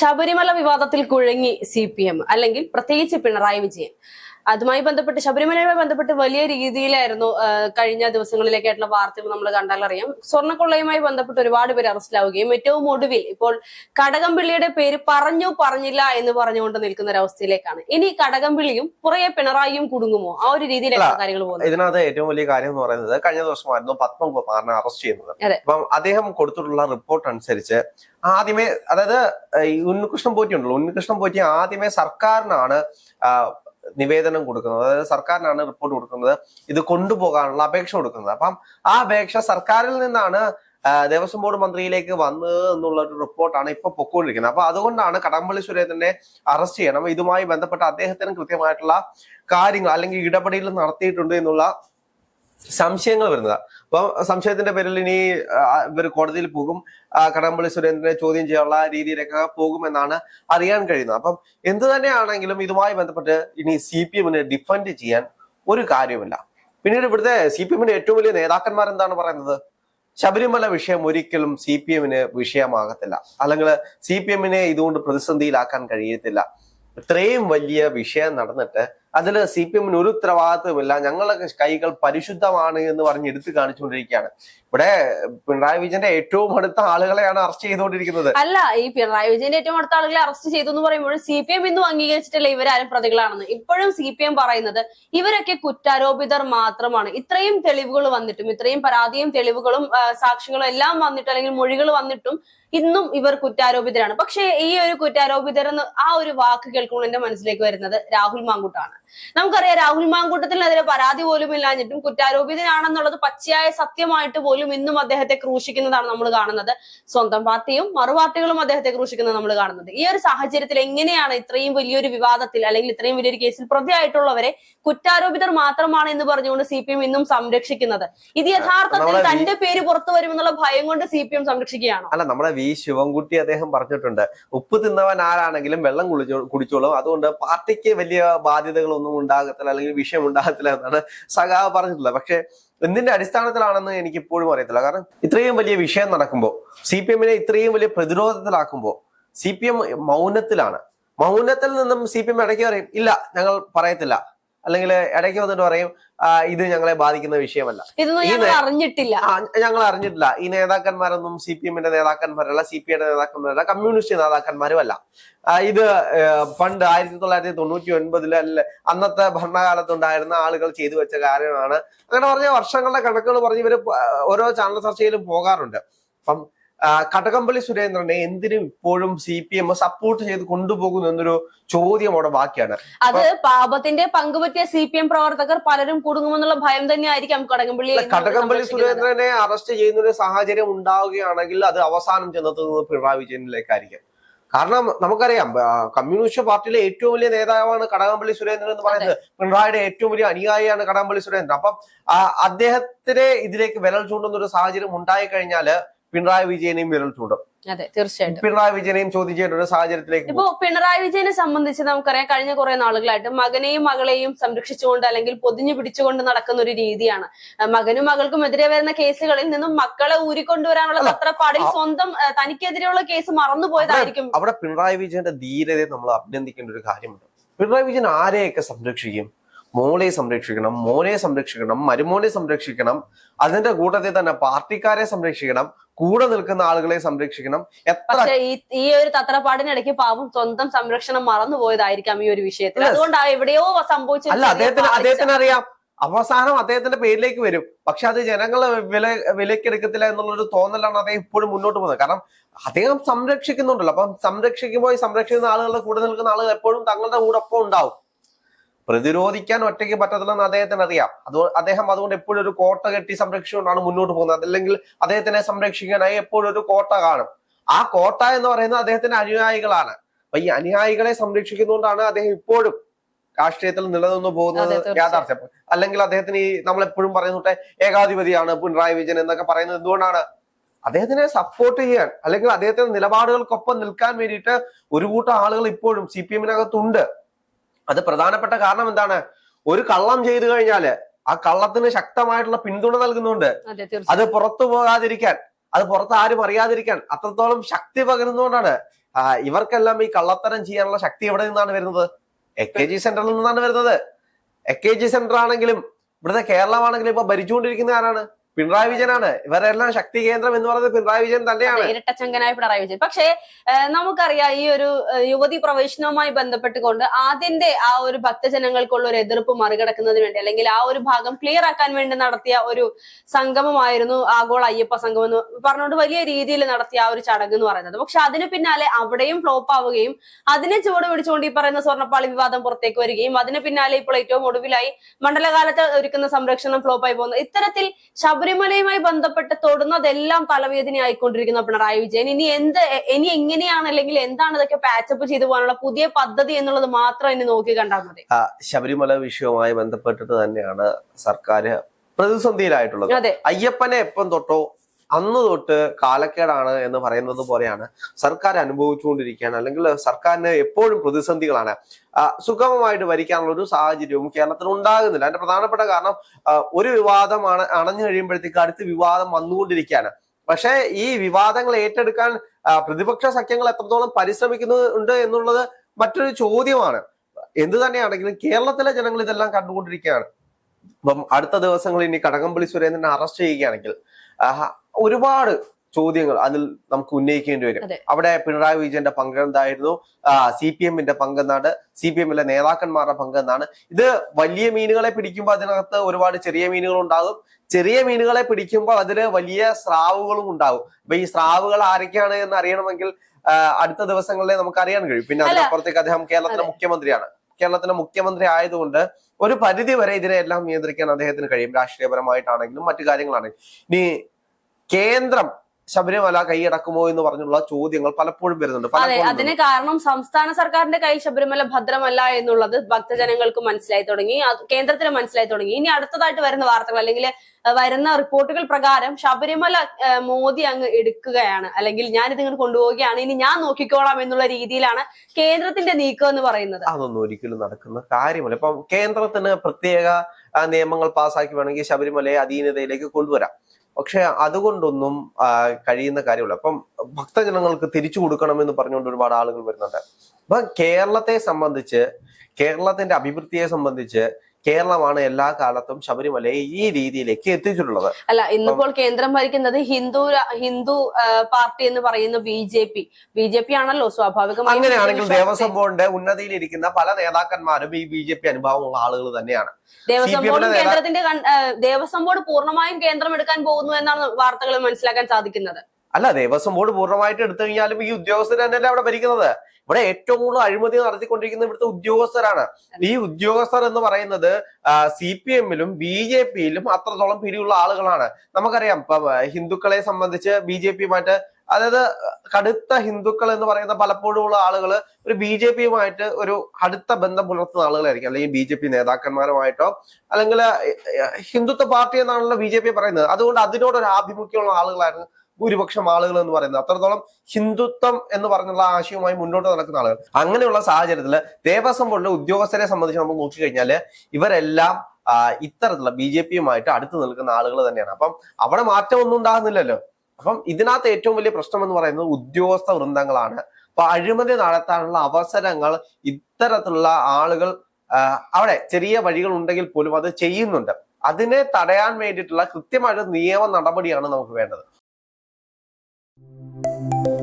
ശബരിമല വിവാദത്തിൽ കുഴങ്ങി C P M അല്ലെങ്കിൽ പ്രത്യേകിച്ച് പിണറായി വിജയൻ. അതുമായി ബന്ധപ്പെട്ട് ശബരിമലയുമായി ബന്ധപ്പെട്ട് വലിയ രീതിയിലായിരുന്നു കഴിഞ്ഞ ദിവസങ്ങളിലേക്കായിട്ടുള്ള വാർത്തകൾ നമ്മൾ കണ്ടാലറിയാം സ്വർണക്കൊള്ളയുമായി ബന്ധപ്പെട്ട് ഒരുപാട് പേര് അറസ്റ്റിലാവുകയും ഏറ്റവും ഒടുവിൽ ഇപ്പോൾ കടകംപിള്ളിയുടെ പേര് പറഞ്ഞു പറഞ്ഞില്ല എന്ന് പറഞ്ഞുകൊണ്ട് നിൽക്കുന്ന ഒരു അവസ്ഥയിലേക്കാണ് ഇനി കടകംപിള്ളിയും പുറകെ പിണറായിയും കുടുങ്ങുമോ? ആ ഒരു രീതിയിലാണ് കാര്യങ്ങൾ പോകുന്നത്. ഇതിനകത്ത് ഏറ്റവും വലിയ കാര്യം എന്ന് പറയുന്നത് കഴിഞ്ഞ ദിവസമായിരുന്നു പത്മകുമാറിനെ അറസ്റ്റ് ചെയ്യുന്നത്. അപ്പം അദ്ദേഹം കൊടുത്തിട്ടുള്ള റിപ്പോർട്ട് അനുസരിച്ച് ആദ്യമേ അതായത് ഉണ്ണികൃഷ്ണൻ പോറ്റി ഉണ്ടല്ലോ ഉണ്ണികൃഷ്ണൻ പോറ്റി ആദ്യമേ സർക്കാരിനാണ് നിവേദനം കൊടുക്കുന്നത്. അതായത് സർക്കാരിനാണ് റിപ്പോർട്ട് കൊടുക്കുന്നത്. ഇത് കൊണ്ടുപോകാനുള്ള അപേക്ഷ കൊടുക്കുന്നത്. അപ്പം ആ അപേക്ഷ സർക്കാരിൽ നിന്നാണ് ദേവസ്വം ബോർഡ് മന്ത്രിയിലേക്ക് വന്നത് എന്നുള്ള ഒരു റിപ്പോർട്ടാണ് ഇപ്പൊ പൊക്കോണ്ടിരിക്കുന്നത്. അപ്പൊ അതുകൊണ്ടാണ് കടമ്പള്ളി സുരേന്ദ്രനെ അറസ്റ്റ് ചെയ്യണം. ഇതുമായി ബന്ധപ്പെട്ട അദ്ദേഹത്തിന് കൃത്യമായിട്ടുള്ള കാര്യങ്ങൾ അല്ലെങ്കിൽ ഇടപെടൽ നടത്തിയിട്ടുണ്ട് എന്നുള്ള സംശയങ്ങൾ വരുന്നത്. അപ്പൊ സംശയത്തിന്റെ പേരിൽ ഇനി ഇവർ കോടതിയിൽ പോകും. കടകംപള്ളി സുരേന്ദ്രനെ ചോദ്യം ചെയ്യാനുള്ള രീതിയിലൊക്കെ പോകുമെന്നാണ് അറിയാൻ കഴിയുന്നത്. അപ്പം എന്ത് തന്നെയാണെങ്കിലും ഇതുമായി ബന്ധപ്പെട്ട് ഇനി സി പി എമ്മിനെ ഡിഫൻഡ് ചെയ്യാൻ ഒരു കാര്യമില്ല പിന്നീട് ഇവിടുത്തെ സി പി എമ്മിന്റെ ഏറ്റവും വലിയ നേതാക്കന്മാർ എന്താണ് പറയുന്നത്? ശബരിമല വിഷയം ഒരിക്കലും സി പി എമ്മിന് വിഷയമാകത്തില്ല. അല്ലെങ്കിൽ സി പി എമ്മിനെ ഇതുകൊണ്ട് പ്രതിസന്ധിയിലാക്കാൻ കഴിയത്തില്ല. ഇത്രയും വലിയ വിഷയം നടന്നിട്ട് അതിൽ സി പി എമ്മിന് ഒരു ഉത്തരവാദിത്വമില്ല ഞങ്ങളുടെ കൈകൾ പരിശുദ്ധമാണ് എന്ന് പറഞ്ഞ് എടുത്തു കാണിച്ചുകൊണ്ടിരിക്കുകയാണ്. ഇവിടെ പിണറായി വിജയന്റെ ഏറ്റവും അടുത്ത ആളുകളെയാണ് അറസ്റ്റ് ചെയ്തുകൊണ്ടിരിക്കുന്നത്. അല്ല ഈ പിണറായി വിജയന്റെ ഏറ്റവും അടുത്ത ആളുകളെ അറസ്റ്റ് ചെയ്തു എന്ന് പറയുമ്പോൾ സി പി എം ഇന്നും അംഗീകരിച്ചിട്ടില്ല ഇവരാരും പ്രതികളാണെന്ന്. ഇപ്പോഴും സി പി എം പറയുന്നത് ഇവരൊക്കെ കുറ്റാരോപിതർ മാത്രമാണ്. ഇത്രയും തെളിവുകൾ വന്നിട്ടും ഇത്രയും പരാതിയും തെളിവുകളും സാക്ഷികളും എല്ലാം വന്നിട്ട് അല്ലെങ്കിൽ മൊഴികൾ വന്നിട്ടും ഇന്നും ഇവർ കുറ്റാരോപിതരാണ്. പക്ഷേ ഈ ഒരു കുറ്റാരോപിതർ എന്ന് ആ ഒരു വാക്ക് കേൾക്കുമ്പോൾ എന്റെ മനസ്സിലേക്ക് വരുന്നത് രാഹുൽ മാങ്കൂട്ടാണ്. നമുക്കറിയാം രാഹുൽ മാങ്കൂട്ടത്തിനെതിരെ പരാതി പോലും ഇല്ലാഞ്ഞിട്ടും കുറ്റാരോപിതനാണെന്നുള്ളത് പച്ചയായ സത്യമായിട്ട് പോലും ഇന്നും അദ്ദേഹത്തെ ക്രൂശിക്കുന്നതാണ് നമ്മൾ കാണുന്നത്. സ്വന്തം പാർട്ടിയും മറു പാർട്ടികളും അദ്ദേഹത്തെ ക്രൂശിക്കുന്നത് നമ്മൾ കാണുന്നത്. ഈ ഒരു സാഹചര്യത്തിൽ എങ്ങനെയാണ് ഇത്രയും വലിയൊരു വിവാദത്തിൽ അല്ലെങ്കിൽ ഇത്രയും വലിയൊരു കേസിൽ പ്രതിയായിട്ടുള്ളവരെ കുറ്റാരോപിതർ മാത്രമാണ് എന്ന് പറഞ്ഞുകൊണ്ട് സി പി എം ഇന്നും സംരക്ഷിക്കുന്നത്? ഇത് യഥാർത്ഥത്തിൽ തന്റെ പേര് പുറത്തു വരുമെന്നുള്ള ഭയം കൊണ്ട് സി പി എം സംരക്ഷിക്കുകയാണ്? അല്ല നമ്മുടെ വി ശിവൻകുട്ടി അദ്ദേഹം പറഞ്ഞിട്ടുണ്ട്. ഉപ്പ് തിന്നവൻ ആരാണെങ്കിലും വെള്ളം കുളിച്ചോ കുടിച്ചോളും. അതുകൊണ്ട് പാർട്ടിക്ക് വലിയ ബാധ്യതകളൊന്നും ഉണ്ടാകത്തില്ല അല്ലെങ്കിൽ വിഷയം ഉണ്ടാകത്തില്ല എന്നാണ് സഖാവ് പറഞ്ഞിട്ടുള്ളത്. പക്ഷെ എന്തിന്റെ അടിസ്ഥാനത്തിലാണെന്ന് എനിക്ക് ഇപ്പോഴും അറിയത്തില്ല. കാരണം ഇത്രയും വലിയ വിഷയം നടക്കുമ്പോൾ സി പി എമ്മിനെ ഇത്രയും വലിയ പ്രതിരോധത്തിലാക്കുമ്പോൾ സി പി എം മൗനത്തിലാണ്. മൗനത്തിൽ നിന്നും സി പി എം ഇടയ്ക്ക് പറയും ഇല്ല ഞങ്ങൾ പറയത്തില്ല. അല്ലെങ്കിൽ ഇടയ്ക്ക് വന്നിട്ട് പറയും ഇത് ഞങ്ങളെ ബാധിക്കുന്ന വിഷയമല്ല. അറിഞ്ഞിട്ടില്ല. ഞങ്ങൾ അറിഞ്ഞിട്ടില്ല. ഈ നേതാക്കന്മാരൊന്നും സി പി എമ്മിന്റെ നേതാക്കന്മാരല്ല സി പി ഐയുടെ നേതാക്കന്മാരല്ല കമ്മ്യൂണിസ്റ്റ് നേതാക്കന്മാരുമല്ല. അല്ല ഇത് പണ്ട് ആയിരത്തി തൊള്ളായിരത്തി തൊണ്ണൂറ്റി ഒൻപതിൽ അല്ല അന്നത്തെ ഭരണകാലത്തുണ്ടായിരുന്ന ആളുകൾ ചെയ്തു വെച്ച കാര്യമാണ്. അങ്ങനെ പറഞ്ഞ വർഷങ്ങളുടെ കണക്കുകൾ പറഞ്ഞ് ഇവർ ഓരോ ചാനൽ ചർച്ചയിലും പോകാറുണ്ട്. അപ്പം കടകംപള്ളി സുരേന്ദ്രനെ എന്തിനും ഇപ്പോഴും സി പി എം സപ്പോർട്ട് ചെയ്ത് കൊണ്ടുപോകുന്നു എന്നൊരു ചോദ്യം അവിടെ ബാക്കിയാണ്. അത് പാപത്തിന്റെ പങ്കുപറ്റിയ സി പി എം പ്രവർത്തകർ പലരും കുടുങ്ങുമെന്നുള്ള ഭയം തന്നെയായിരിക്കാം കടകംപള്ളി കടകംപള്ളി സുരേന്ദ്രനെ അറസ്റ്റ് ചെയ്യുന്ന ഒരു സാഹചര്യം ഉണ്ടാവുകയാണെങ്കിൽ അത് അവസാനം ചെന്നെത്തുന്നത് പിണറായി വിജയനിലേക്കായിരിക്കും. കാരണം നമുക്കറിയാം കമ്മ്യൂണിസ്റ്റ് പാർട്ടിയിലെ ഏറ്റവും വലിയ നേതാവാണ് കടകംപള്ളി സുരേന്ദ്രൻ എന്ന് പറയുന്നത്. പിണറായിയുടെ ഏറ്റവും വലിയ അനുയായിയാണ് കടകംപള്ളി സുരേന്ദ്രൻ. അപ്പം അദ്ദേഹത്തിനെ ഇതിലേക്ക് വിരൽ ചൂണ്ടുന്ന ഒരു സാഹചര്യം ഉണ്ടായി കഴിഞ്ഞാൽ പിണറായി വിജയനെയും വിരൽ ചൂണ്ടും. അതെ തീർച്ചയായിട്ടും. പിണറായി വിജയനെയും ചോദ്യം ചെയ്യേണ്ട ഒരു സാഹചര്യത്തിലേക്ക് ഇപ്പോ പിണറായി വിജയനെ സംബന്ധിച്ച് നമുക്കറിയാം കഴിഞ്ഞ കുറെ നാളുകളായിട്ട് മകനെയും മകളെയും സംരക്ഷിച്ചുകൊണ്ട് അല്ലെങ്കിൽ പൊതിഞ്ഞു പിടിച്ചുകൊണ്ട് നടക്കുന്ന ഒരു രീതിയാണ്. മകനും മകൾക്കും എതിരെ വരുന്ന കേസുകളിൽ നിന്നും മക്കളെ ഊരിക്കൊണ്ടുവരാനുള്ള പത്രപ്പാടിൽ തത്രപ്പാടിൽ സ്വന്തം തനിക്കെതിരെയുള്ള കേസ് മറന്നുപോയതായിരിക്കും. അവിടെ പിണറായി വിജയന്റെ ധീരതയെ നമ്മൾ അഭിനന്ദിക്കേണ്ട ഒരു കാര്യമുണ്ട്. പിണറായി വിജയൻ ആരെയൊക്കെ സംരക്ഷിക്കും? മോളെ സംരക്ഷിക്കണം മോനെ സംരക്ഷിക്കണം മരുമോനെ സംരക്ഷിക്കണം അതിന്റെ കൂട്ടത്തിൽ തന്നെ പാർട്ടിക്കാരെ സംരക്ഷിക്കണം കൂടെ നിൽക്കുന്ന ആളുകളെ സംരക്ഷിക്കണം. എത്ര ഈ ഒരു തത്രപ്പാടിനിടയ്ക്ക് പാവം സ്വന്തം സംരക്ഷണം മറന്നുപോയതായിരിക്കാം ഈ ഒരു വിഷയത്തിൽ. അതുകൊണ്ടാണ് എവിടെയോ സംഭവിച്ചത് അല്ല അദ്ദേഹത്തിന് അദ്ദേഹത്തിന് അറിയാം. അവസാനം അദ്ദേഹത്തിന്റെ പേരിലേക്ക് വരും. പക്ഷെ അത് ജനങ്ങൾ വില വിലക്കെടുക്കത്തില്ല എന്നുള്ളൊരു തോന്നലാണ് അദ്ദേഹം ഇപ്പോഴും മുന്നോട്ട് പോകുന്നത്. കാരണം അദ്ദേഹം സംരക്ഷിക്കുന്നുണ്ടല്ലോ. അപ്പം സംരക്ഷിക്കുമ്പോൾ സംരക്ഷിക്കുന്ന ആളുകളുടെ കൂടെ നിൽക്കുന്ന ആളുകൾ എപ്പോഴും തങ്ങളുടെ കൂടെ ഒപ്പം ഉണ്ടാവും. പ്രതിരോധിക്കാൻ ഒറ്റയ്ക്ക് പറ്റത്തില്ലെന്ന് അദ്ദേഹത്തിന് അറിയാം. അത് അദ്ദേഹം അതുകൊണ്ട് എപ്പോഴും ഒരു കോട്ട കെട്ടി സംരക്ഷിച്ചുകൊണ്ടാണ് മുന്നോട്ട് പോകുന്നത്. അതല്ലെങ്കിൽ അദ്ദേഹത്തിനെ സംരക്ഷിക്കാനായി എപ്പോഴും ഒരു കോട്ട കാണും. ആ കോട്ട എന്ന് പറയുന്നത് അദ്ദേഹത്തിന്റെ അനുയായികളാണ്. അപ്പൊ ഈ അനുയായികളെ സംരക്ഷിക്കുന്നതുകൊണ്ടാണ് അദ്ദേഹം ഇപ്പോഴും രാഷ്ട്രീയത്തിൽ നിലനിന്ന് പോകുന്നത്. യാഥാർത്ഥ്യം. അല്ലെങ്കിൽ അദ്ദേഹത്തിന് ഈ നമ്മൾ എപ്പോഴും പറയുന്നുട്ടെ ഏകാധിപതിയാണ് പിണറായി വിജയൻ എന്നൊക്കെ പറയുന്നത് എന്തുകൊണ്ടാണ്? അദ്ദേഹത്തിനെ സപ്പോർട്ട് ചെയ്യാൻ അല്ലെങ്കിൽ അദ്ദേഹത്തിന്റെ നിലപാടുകൾക്കൊപ്പം നിൽക്കാൻ വേണ്ടിയിട്ട് ഒരു കൂട്ടം ആളുകൾ ഇപ്പോഴും സി പി എമ്മിനകത്തുണ്ട്. അത് പ്രധാനപ്പെട്ട കാരണം എന്താണ്? ഒരു കള്ളം ചെയ്തു കഴിഞ്ഞാൽ ആ കള്ളത്തിന് ശക്തമായിട്ടുള്ള പിന്തുണ നൽകുന്നുണ്ട്. അത് പുറത്തു പോകാതിരിക്കാൻ അത് പുറത്ത് ആരും അറിയാതിരിക്കാൻ അത്രത്തോളം ശക്തി പകരുന്നതുകൊണ്ടാണ്. ഇവർക്കെല്ലാം ഈ കള്ളത്തരം ചെയ്യാനുള്ള ശക്തി എവിടെ നിന്നാണ് വരുന്നത്? എ കെ ജി സെന്ററിൽ നിന്നാണ് വരുന്നത്. എ കെ ജി സെന്റർ ആണെങ്കിലും ഇവിടുത്തെ കേരളമാണെങ്കിലും ഇപ്പൊ ഭരിച്ചുകൊണ്ടിരിക്കുന്ന ആരാണ്? പിണറായി വിജയനാണ്. ഇവരെല്ലാം ശക്തി കേന്ദ്രം എന്ന് പറയുന്നത് പിണറായി വിജയൻ തന്നെയാണ്. ഇരട്ടച്ചങ്കനായ പിണറായി വിജയൻ. പക്ഷേ നമുക്കറിയാം ഈ ഒരു യുവതി പ്രവേശനവുമായി ബന്ധപ്പെട്ടുകൊണ്ട് ആദ്യന്റെ ആ ഒരു ഭക്തജനങ്ങൾക്കുള്ള ഒരു എതിർപ്പ് മറികടക്കുന്നതിന് വേണ്ടി അല്ലെങ്കിൽ ആ ഒരു ഭാഗം ക്ലിയർ ആക്കാൻ വേണ്ടി നടത്തിയ ഒരു സംഗമമായിരുന്നു ആഗോള അയ്യപ്പ സംഗമം എന്ന് പറഞ്ഞുകൊണ്ട് വലിയ രീതിയിൽ നടത്തിയ ആ ഒരു ചടങ്ങ് എന്ന് പറയുന്നത്. പക്ഷെ അതിന് പിന്നാലെ അവിടെയും ഫ്ലോപ്പ് ആവുകയും അതിനെ ചുവട് പിടിച്ചുകൊണ്ട് ഈ പറയുന്ന സ്വർണപ്പാളി വിവാദം പുറത്തേക്ക് വരികയും അതിന് പിന്നാലെ ഇപ്പോൾ ഏറ്റവും ഒടുവിലായി മണ്ഡലകാലത്ത് ഒരുക്കുന്ന സംരക്ഷണം ഫ്ലോപ്പായി പോകുന്നത് ഇത്തരത്തിൽ ശബരിമലയുമായി ബന്ധപ്പെട്ട് തൊടുന്നതെല്ലാം തലവേദന ആയിക്കൊണ്ടിരിക്കുന്ന പിണറായി വിജയൻ. ഇനി എന്ത് ഇനി എങ്ങനെയാണ് അല്ലെങ്കിൽ എന്താണ് ഇതൊക്കെ പാച്ചപ്പ് ചെയ്തു പോകാനുള്ള പുതിയ പദ്ധതി എന്നുള്ളത് മാത്രം ഇനി നോക്കി കണ്ടാൽ മതി. ശബരിമല വിഷയവുമായി ബന്ധപ്പെട്ടിട്ട് തന്നെയാണ് സർക്കാർ പ്രതിസന്ധിയിലായിട്ടുള്ളത്. അതെ. അയ്യപ്പനെ എപ്പം തൊട്ടോ അന്ന് തൊട്ട് കാലക്കേടാണ് എന്ന് പറയുന്നത് പോലെയാണ് സർക്കാർ അനുഭവിച്ചുകൊണ്ടിരിക്കുകയാണ്. അല്ലെങ്കിൽ സർക്കാരിന് എപ്പോഴും പ്രതിസന്ധികളാണ്. സുഗമമായിട്ട് ഭരിക്കാനുള്ള ഒരു സാഹചര്യവും കേരളത്തിൽ ഉണ്ടാകുന്നില്ല. അതിന്റെ പ്രധാനപ്പെട്ട കാരണം ഒരു വിവാദമാണ് അണഞ്ഞു കഴിയുമ്പോഴത്തേക്ക് അടുത്ത വിവാദം വന്നുകൊണ്ടിരിക്കുകയാണ്. പക്ഷേ ഈ വിവാദങ്ങൾ ഏറ്റെടുക്കാൻ പ്രതിപക്ഷ സഖ്യങ്ങൾ എത്രത്തോളം പരിശ്രമിക്കുന്നുണ്ട് എന്നുള്ളത് മറ്റൊരു ചോദ്യമാണ്. എന്ത് തന്നെയാണെങ്കിലും കേരളത്തിലെ ജനങ്ങൾ ഇതെല്ലാം കണ്ടുകൊണ്ടിരിക്കുകയാണ്. അപ്പം അടുത്ത ദിവസങ്ങളിൽ ഇനി കടകംപള്ളി സുരേന്ദ്രനെ അറസ്റ്റ് ചെയ്യുകയാണെങ്കിൽ ഒരുപാട് ചോദ്യങ്ങൾ അതിൽ നമുക്ക് ഉന്നയിക്കേണ്ടി വരും. അവിടെ പിണറായി വിജയന്റെ പങ്ക് എന്തായിരുന്നു? സി പി എമ്മിന്റെ പങ്ക് എന്നാണ്. സി പി എമ്മിലെ നേതാക്കന്മാരുടെ പങ്ക് എന്നാണ്. ഇത് വലിയ മീനുകളെ പിടിക്കുമ്പോൾ അതിനകത്ത് ഒരുപാട് ചെറിയ മീനുകൾ ഉണ്ടാകും ചെറിയ മീനുകളെ പിടിക്കുമ്പോൾ അതിൽ വലിയ സ്രാവുകളും ഉണ്ടാകും. അപ്പൊ ഈ സ്രാവുകൾ ആരൊക്കെയാണ് എന്ന് അറിയണമെങ്കിൽ അടുത്ത ദിവസങ്ങളിലെ നമുക്ക് അറിയാൻ കഴിയും. പിന്നെ. അതിനപ്പുറത്തേക്ക് അദ്ദേഹം കേരളത്തിലെ മുഖ്യമന്ത്രിയാണ്. കേരളത്തിലെ മുഖ്യമന്ത്രി ആയതുകൊണ്ട് ഒരു പരിധി വരെ ഇതിനെ എല്ലാം നിയന്ത്രിക്കാൻ അദ്ദേഹത്തിന് കഴിയും. രാഷ്ട്രീയപരമായിട്ടാണെങ്കിലും മറ്റു കാര്യങ്ങളാണെങ്കിലും. ഇനി കേന്ദ്രം ശബരിമല കൈയടക്കുമോ എന്ന് പറഞ്ഞുള്ള ചോദ്യങ്ങൾ പലപ്പോഴും വരുന്നുണ്ട്. അതെ അതിന് കാരണം സംസ്ഥാന സർക്കാരിന്റെ കയ്യിൽ ശബരിമല ഭദ്രമല്ല എന്നുള്ളത് ഭക്തജനങ്ങൾക്ക് മനസ്സിലായി തുടങ്ങി. കേന്ദ്രത്തിന് മനസ്സിലായി തുടങ്ങി. ഇനി അടുത്തതായിട്ട് വരുന്ന വാർത്തകൾ അല്ലെങ്കിൽ വരുന്ന റിപ്പോർട്ടുകൾ പ്രകാരം ശബരിമല മോദി അങ്ങ് എടുക്കുകയാണ്. അല്ലെങ്കിൽ ഞാൻ ഇതിങ്ങനെ കൊണ്ടുപോവുകയാണ്. ഇനി ഞാൻ നോക്കിക്കോളാം എന്നുള്ള രീതിയിലാണ് കേന്ദ്രത്തിന്റെ നീക്കം എന്ന് പറയുന്നത്. അതൊന്നും ഒരിക്കലും നടക്കുന്ന കാര്യമല്ല. ഇപ്പം കേന്ദ്രത്തിന് പ്രത്യേക നിയമങ്ങൾ പാസ്സാക്കി വേണമെങ്കിൽ ശബരിമലയെ അധീനതയിലേക്ക് കൊണ്ടുവരാം. പക്ഷെ അതുകൊണ്ടൊന്നും കഴിയുന്ന കാര്യമില്ല. അപ്പം ഭക്തജനങ്ങൾക്ക് തിരിച്ചു കൊടുക്കണമെന്ന് പറഞ്ഞുകൊണ്ട് ഒരുപാട് ആളുകൾ വരുന്നുണ്ട്. അപ്പൊ കേരളത്തെ സംബന്ധിച്ച് കേരളത്തിന്റെ അഭിവൃദ്ധിയെ സംബന്ധിച്ച് കേരളമാണ് എല്ലാ കാലത്തും ശബരിമലയെ ഈ രീതിയിലേക്ക് എത്തിച്ചിട്ടുള്ളത്. അല്ല ഇന്നിപ്പോൾ കേന്ദ്രം ഭരിക്കുന്നത് ഹിന്ദു ഹിന്ദു പാർട്ടി എന്ന് പറയുന്ന B J P. B J P ആണല്ലോ സ്വാഭാവികമായി അങ്ങനെയാണെങ്കിൽ ദേവസ്വം ബോർഡിന്റെ ഉന്നതിയിലിരിക്കുന്ന പല നേതാക്കന്മാരും ഈ ബി ജെ പി അനുഭവമുള്ള ആളുകൾ തന്നെയാണ്. ദേവസ്വം ബോർഡും കേന്ദ്രത്തിന്റെ ദേവസ്വം ബോർഡ് പൂർണമായും കേന്ദ്രം എടുക്കാൻ പോകുന്നു എന്നാണ് വാർത്തകൾ മനസ്സിലാക്കാൻ സാധിക്കുന്നത്. അല്ല ദേവസ്വം ബോർഡ് പൂർണമായിട്ട് എടുത്തു കഴിഞ്ഞാലും ഈ ഉദ്യോഗസ്ഥർ തന്നെയല്ലേ അവിടെ ഭരിക്കുന്നത്? ഇവിടെ ഏറ്റവും കൂടുതൽ അഴിമതി നടത്തിക്കൊണ്ടിരിക്കുന്ന ഇവിടുത്തെ ഉദ്യോഗസ്ഥരാണ്. ഈ ഉദ്യോഗസ്ഥർ എന്ന് പറയുന്നത് സി പി എമ്മിലും ബി ജെ പിയിലും അത്രത്തോളം പിരിയുള്ള ആളുകളാണ്. നമുക്കറിയാം ഇപ്പം ഹിന്ദുക്കളെ സംബന്ധിച്ച് ബി ജെ പിയുമായിട്ട് അതായത് കടുത്ത ഹിന്ദുക്കൾ എന്ന് പറയുന്ന പലപ്പോഴും ഉള്ള ആളുകൾ ഒരു ബി ജെ പിയുമായിട്ട് ഒരു അടുത്ത ബന്ധം പുലർത്തുന്ന ആളുകളായിരിക്കും. അല്ലെങ്കിൽ ബി ജെ പി നേതാക്കന്മാരുമായിട്ടോ അല്ലെങ്കിൽ ഹിന്ദുത്വ പാർട്ടി എന്നാണല്ലോ ബി ജെ പി പറയുന്നത്. അതുകൊണ്ട് അതിനോടൊരു ആഭിമുഖ്യമുള്ള ആളുകളായിരുന്നു ഭൂരിപക്ഷം ആളുകൾ എന്ന് പറയുന്നത്. അത്രത്തോളം ഹിന്ദുത്വം എന്ന് പറഞ്ഞുള്ള ആശയവുമായി മുന്നോട്ട് നടക്കുന്ന ആളുകൾ. അങ്ങനെയുള്ള സാഹചര്യത്തിൽ ദേവസ്വം ബോർഡിലെ ഉദ്യോഗസ്ഥരെ സംബന്ധിച്ച് നമ്മൾ നോക്കിക്കഴിഞ്ഞാൽ ഇവരെല്ലാം ഇത്തരത്തിലുള്ള ബി ജെ പിയുമായിട്ട് അടുത്ത് നിൽക്കുന്ന ആളുകൾ തന്നെയാണ്. അപ്പം അവിടെ മാറ്റമൊന്നും ഉണ്ടാകുന്നില്ലല്ലോ. അപ്പം ഇതിനകത്ത് ഏറ്റവും വലിയ പ്രശ്നം എന്ന് പറയുന്നത് ഉദ്യോഗസ്ഥ വൃന്ദങ്ങളാണ്. അപ്പൊ അഴിമതി നടത്താനുള്ള അവസരങ്ങൾ ഇത്തരത്തിലുള്ള ആളുകൾ അവിടെ ചെറിയ വഴികൾ ഉണ്ടെങ്കിൽ പോലും അത് ചെയ്യുന്നുണ്ട്. അതിനെ തടയാൻ വേണ്ടിയിട്ടുള്ള കൃത്യമായിട്ട് നിയമ നടപടിയാണ് നമുക്ക് വേണ്ടത്. Thank you.